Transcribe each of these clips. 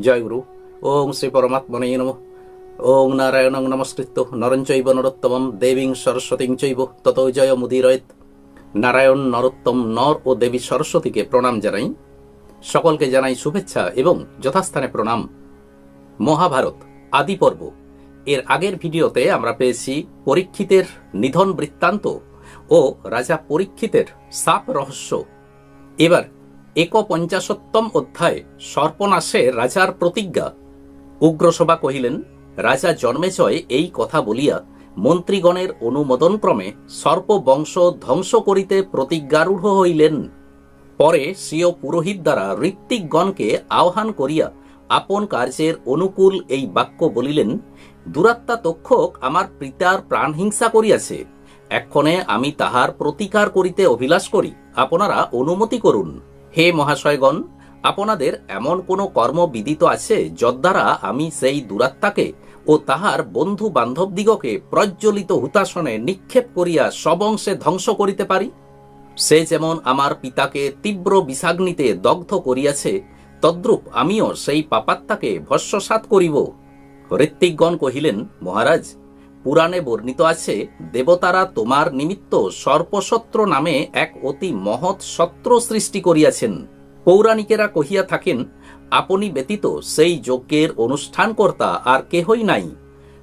জয়গুরু ওং শ্রী পরমাত্মনে নম। ওং নারায়ণং নমস্কৃত্য। নরঞ্চৈব নরোত্তমম দেবীং সরস্বতীং চৈব। তত জয় মুদিরয়েত। নারায়ণ নরোত্তম নর ও দেবী সরস্বতীকে প্রণাম জানাই। সকলকে জানাই শুভেচ্ছা এবং যথাস্থানে প্রণাম। মহাভারত, আদি পর্ব। এর আগের ভিডিওতে আমরা পেয়েছি পরীক্ষিতের নিধন বৃত্তান্ত ও রাজা পরীক্ষিতের সাপ রহস্য। এবার একপঞ্চাশোত্তম অধ্যায় সর্পনাশে রাজার প্রতিজ্ঞা। উগ্রসভা কহিলেন, রাজা জন্মেজয় এই কথা বলিয়া মন্ত্রীগণের অনুমোদনক্রমে সর্পবংশ ধ্বংস করিতে প্রতিজ্ঞারূঢ় হইলেন। পরে স্বীয় পুরোহিত দ্বারা ঋত্বিকগণকে আহ্বান করিয়া আপন কার্যের অনুকূল এই বাক্য বলিলেন, দুরাত্মা তক্ষক আমার পিতার প্রাণহিংসা করিয়াছে। এক্ষণে আমি তাহার প্রতিকার করিতে অভিলাষ করি। আপনারা অনুমতি করুন। হে মহাশয়গণ, আপনাদের এমন কোনো কর্ম বিদিত আছে যদ্বারা আমি সেই দুরাত্মাকে ও তাহার বন্ধু বান্ধবদিগকে প্রজ্বলিত হুতাসনে নিক্ষেপ করিয়া সবংশে ধ্বংস করিতে পারি? সে যেমন আমার পিতাকে তীব্র বিষাগ্নিতে দগ্ধ করিয়াছে, তদ্রূপ আমিও সেই পাপাত্মাকে ভস্মসাৎ করিব। ঋত্বিকগণ কহিলেন, মহারাজ পুরাণে বর্ণিত আছে, দেবতারা তোমার নিমিত্ত সর্পসত্র নামে এক অতি মহৎ সত্র সৃষ্টি করিয়াছেন। পৌরাণিকেরা কহিয়া থাকেন, আপনি ব্যতীত সেই যজ্ঞের অনুষ্ঠানকর্তা আর কেহই নাই।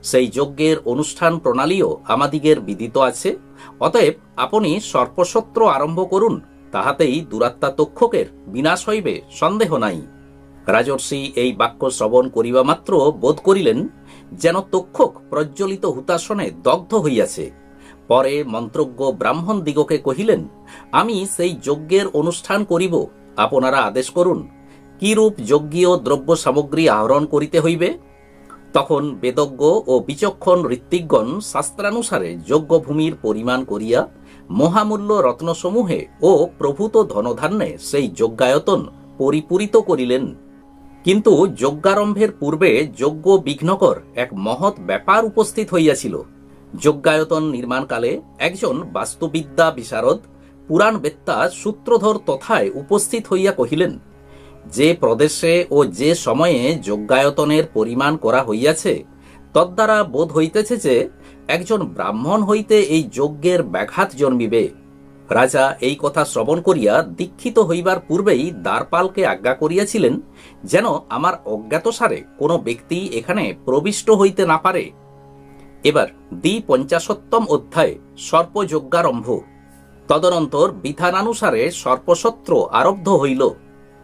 সেই যজ্ঞের অনুষ্ঠান প্রণালীও আমাদিগের বিদিত আছে। অতএব আপনি সর্পসত্র আরম্ভ করুন, তাহাতেই দুরাত্মা তক্ষকের বিনাশ হইবে, সন্দেহ নাই। রাজর্ষি এই বাক্য শ্রবণ করিবা মাত্র বোধ করিলেন যেন তক্ষক প্রজ্বলিত হুতাসনে দগ্ধ হইয়াছে। পরে মন্ত্রজ্ঞ ব্রাহ্মণ দিগকে কহিলেন, আমি সেই যজ্ঞের অনুষ্ঠান করিব, আপনারা আদেশ করুন, কিরূপ যজ্ঞীয় দ্রব্য সামগ্রী আহরণ করিতে হইবে? তখন বেদজ্ঞ ও বিচক্ষণ ঋত্বিকগণ শাস্ত্রানুসারে যজ্ঞভূমির পরিমাণ করিয়া মহামূল্য রত্নসমূহে ও প্রভূত ধনধান্যে সেই যজ্ঞায়তন পরিপূরিত করিলেন। কিন্তু যজ্ঞারম্ভের পূর্বে যজ্ঞ বিঘ্নকর এক মহৎ ব্যাপার উপস্থিত হইয়াছিল। যজ্ঞায়তন নির্মাণকালে একজন বাস্তুবিদ্যা বিশারদ পুরাণ বেত্তা সূত্রধর তথায় উপস্থিত হইয়া কহিলেন, যে প্রদেশে ও যে সময়ে যজ্ঞায়তনের পরিমাণ করা হইয়াছে তদ্বারা বোধ হইতেছে যে একজন ব্রাহ্মণ হইতে এই যজ্ঞের ব্যাঘাত জন্মিবে। রাজা এই কথা শ্রবণ করিয়া দীক্ষিত হইবার পূর্বেই দ্বারপালকে আজ্ঞা করিয়াছিলেন যেন আমার অজ্ঞাতসারে কোনো ব্যক্তি এখানে প্রবিষ্ট হইতে না পারে। এবার দ্বি পঞ্চাশোত্তম অধ্যায় সর্পযজ্ঞারম্ভ। তদনন্তর বিধানানুসারে সর্পসত্র আরব্ধ হইল।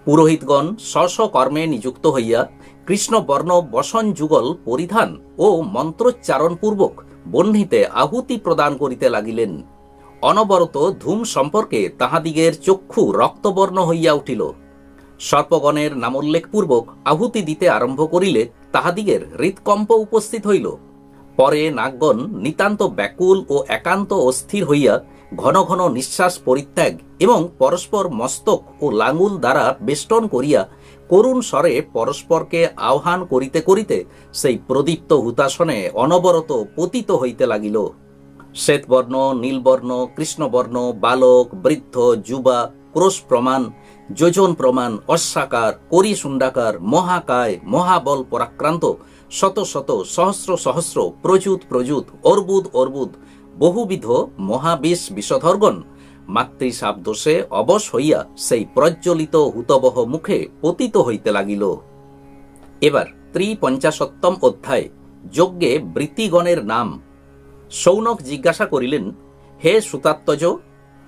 পুরোহিতগণ স্ব কর্মে নিযুক্ত হইয়া কৃষ্ণবর্ণ বসন যুগল পরিধান ও মন্ত্রোচ্চারণপূর্বক বহ্নিতে আহুতি প্রদান করিতে লাগিলেন। অনবরত ধূম সম্পর্কে তাহাদিগের চক্ষু রক্তবর্ণ হইয়া উঠিল। সর্পগণের নামোল্লেখপূর্বক আহুতি দিতে আরম্ভ করিলে তাহাদিগের হৃৎকম্প উপস্থিত হইল। পরে নাগগণ নিতান্ত ব্যাকুল ও একান্ত অস্থির হইয়া ঘন ঘন নিঃশ্বাস পরিত্যাগ এবং পরস্পর মস্তক ও লাঙুল দ্বারা বেষ্টন করিয়া করুণ স্বরে পরস্পরকে আহ্বান করিতে করিতে সেই প্রদীপ্ত হুতাসনে অনবরত পতিত হইতে লাগিল। শ্বেতবর্ণ নীলবর্ণ কৃষ্ণবর্ণ বালক, বৃদ্ধ, যুবা, ক্রোশ প্রমাণ, যোজন প্রমাণ, অশ্বাকার করিসুণ্ডাকার মহাকায়, মহাবল পরাক্রান্ত, শত শত, সহস্র সহস্র, প্রযুত প্রযুত, অর্বুদ অর্বুদ, বহুবিধ মহাবিষ বিষধর্গণ মাতৃসাপ দোষে অবশ হইয়া সেই প্রজ্বলিত হুতবহ মুখে পতিত হইতে লাগিল। এবার ত্রিপঞ্চাশোত্তম অধ্যায়, যজ্ঞে বৃত্তিগণের নাম। সৌনক জিজ্ঞাসা করিলেন, হে সুতাত্মজ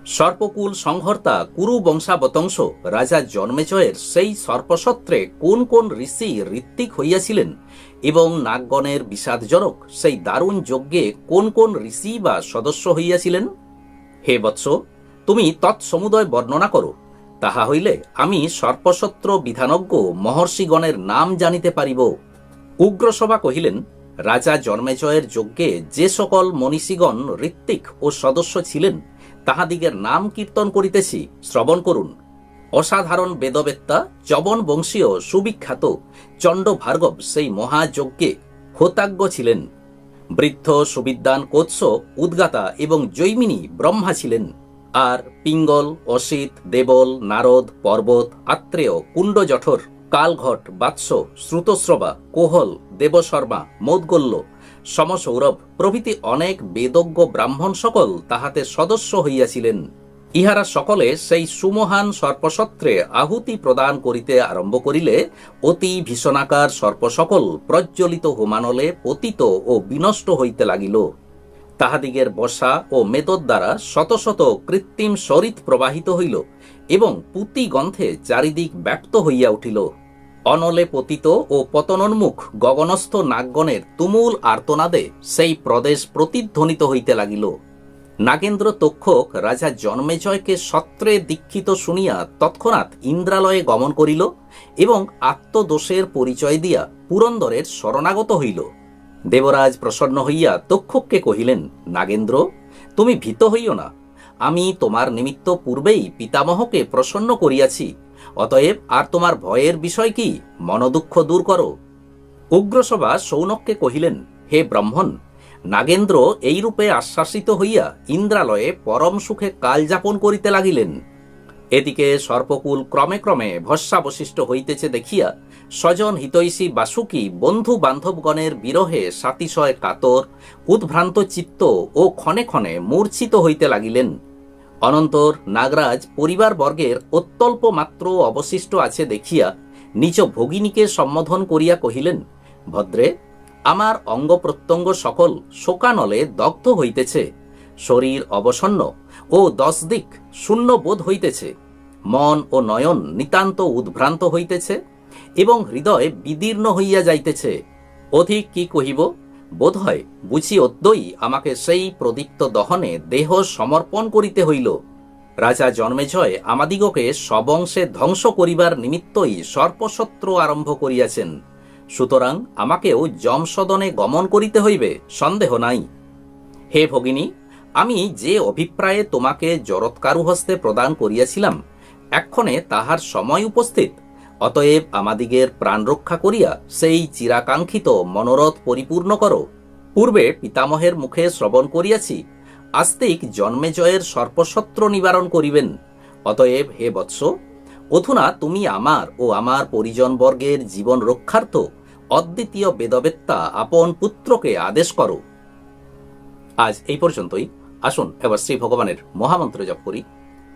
সর্পকুল সংহর্তা কুরু বংশাবতংশ রাজা জন্মেজয়ের সেই সর্পসত্রে কোন কোন ঋষি ঋত্বিক হইয়াছিলেন এবং নাগগণের বিষাদজনক সেই দারুণ যজ্ঞে কোন কোন ঋষি বা সদস্য হইয়াছিলেন? হে বৎস, তুমি তৎসমুদয় বর্ণনা করো। তাহা হইলে আমি সর্পসত্র বিধানজ্ঞ মহর্ষিগণের নাম জানিতে পারিব। উগ্রসভা কহিলেন রাজা জন্মেজয়ের যজ্ঞে যে সকল মনীষীগণ ঋত্বিক ও সদস্য ছিলেন, তাহাদিগের নাম কীর্তন করিতেছি, শ্রবণ করুন। অসাধারণ বেদবেত্তা চবন বংশীয় সুবিখ্যাত চণ্ড ভার্গব সেই মহাযজ্ঞে হোতাজ্ঞ ছিলেন। বৃদ্ধ সুবিদ্যান কোৎস উদ্গাতা এবং জৈমিনী ব্রহ্মা ছিলেন। আর পিঙ্গল, অসিত, দেবল, নারদ, পর্বত, আত্রেয়, কুণ্ড জঠর কালঘট বাৎস শ্রুতশ্রবা কোহল, দেবশর্মা, মৌদ্গল্য, সমসৌরভ প্রভৃতি অনেক বেদজ্ঞ ব্রাহ্মণ সকল তাহাতে সদস্য হইয়াছিলেন। ইহারা সকলে সেই সুমহান সর্পসত্রে আহুতি প্রদান করিতে আরম্ভ করিলে অতি ভীষণাকার সর্প সকল প্রজ্বলিত হোমানলে পতিত ও বিনষ্ট হইতে লাগিল। তাহাদিগের বসা ও মেদর দ্বারা শত শত কৃত্রিম সরিত প্রবাহিত হইল। এবং পুতি গন্ধে চারিদিক ব্যাপ্ত হইয়া উঠিল। অনলে পতিত ও পতনোন্মুখ গগনস্থ নাগগণের তুমুল আর্তনাদে সেই প্রদেশ প্রতিধ্বনিত হইতে লাগিল। নাগেন্দ্র তক্ষক রাজা জন্মেজয়কে সত্রে দীক্ষিত শুনিয়া তৎক্ষণাৎ ইন্দ্রালয়ে গমন করিল এবং আত্মদোষের পরিচয় দিয়া পুরন্দরের শরণাগত হইল। দেবরাজ প্রসন্ন হইয়া তক্ষককে কহিলেন, নাগেন্দ্র, তুমি ভীত হইও না। আমি তোমার নিমিত্ত পূর্বেই পিতামহকে প্রসন্ন করিয়াছি। অতএব আর তোমার ভয়ের বিষয় কি? মনোদুঃখ দূর করো। উগ্রসভা সৌনককে কহিলেন, হে ব্রাহ্মণ, নাগেন্দ্র এইরূপে আশ্বাসিত হইয়া ইন্দ্রালয়ে পরম সুখে কাল যাপন করিতে লাগিলেন। এদিকে সর্পকুল ক্রমে ক্রমে ভস্যাবশিষ্ট হইতেছে দেখিয়া স্বজন হিতৈষী বাসুকি বন্ধু বান্ধবগণের বিরহে সাতিশয় কাতর, উদ্ভ্রান্ত চিত্ত ও ক্ষণে ক্ষণে মূর্ছিত হইতে লাগিলেন। অনন্তর নাগরাজ পরিবারবর্গের অত্যল্প মাত্র অবশিষ্ট আছে দেখিয়া নিজ ভগিনীকে সম্বোধন করিয়া কহিলেন, ভদ্রে, আমার অঙ্গ প্রত্যঙ্গ সকল শোকানলে দগ্ধ হইতেছে। শরীর অবসন্ন ও দশ দিক শূন্য বোধ হইতেছে। মন ও নয়ন নিতান্ত উদ্ভ্রান্ত হইতেছে এবং হৃদয় বিদীর্ণ হইয়া যাইতেছে। অধিক কি কহিব? বোধ হয় বুঝি অদ্যই আমাকে সেই প্রদীপ্ত দহনে দেহ সমর্পণ করিতে হইল। রাজা জন্মেজয় আমাদিগকে সবংশে ধ্বংস করিবার নিমিত্তই সর্পসত্র আরম্ভ করিয়াছেন। সুতরাং আমাকেও যমসদনে গমন করিতে হইবে, সন্দেহ নাই। হে ভগিনী, আমি যে অভিপ্রায়ে তোমাকে জরৎকারু হস্তে প্রদান করিয়াছিলাম, এক্ষণে তাহার সময় উপস্থিত। অতএব আমাদিগের প্রাণ রক্ষা করিয়া সেই চিরাকাঙ্ক্ষিত মনোরথ পরিপূর্ণ করো। পূর্বে পিতামহের মুখে শ্রবণ করিয়াছি, আস্তিক জন্মেজয়ের সর্পসত্র নিবারণ করিবেন। অতএব হে বৎস, অধুনা তুমি আমার ও আমার পরিজনবর্গের জীবন রক্ষার্থ অদ্বিতীয় বেদবেত্তা আপন পুত্রকে আদেশ করো। আজ এই পর্যন্তই। আসুন, এবার শ্রী ভগবানের মহামন্ত্র জপ করি।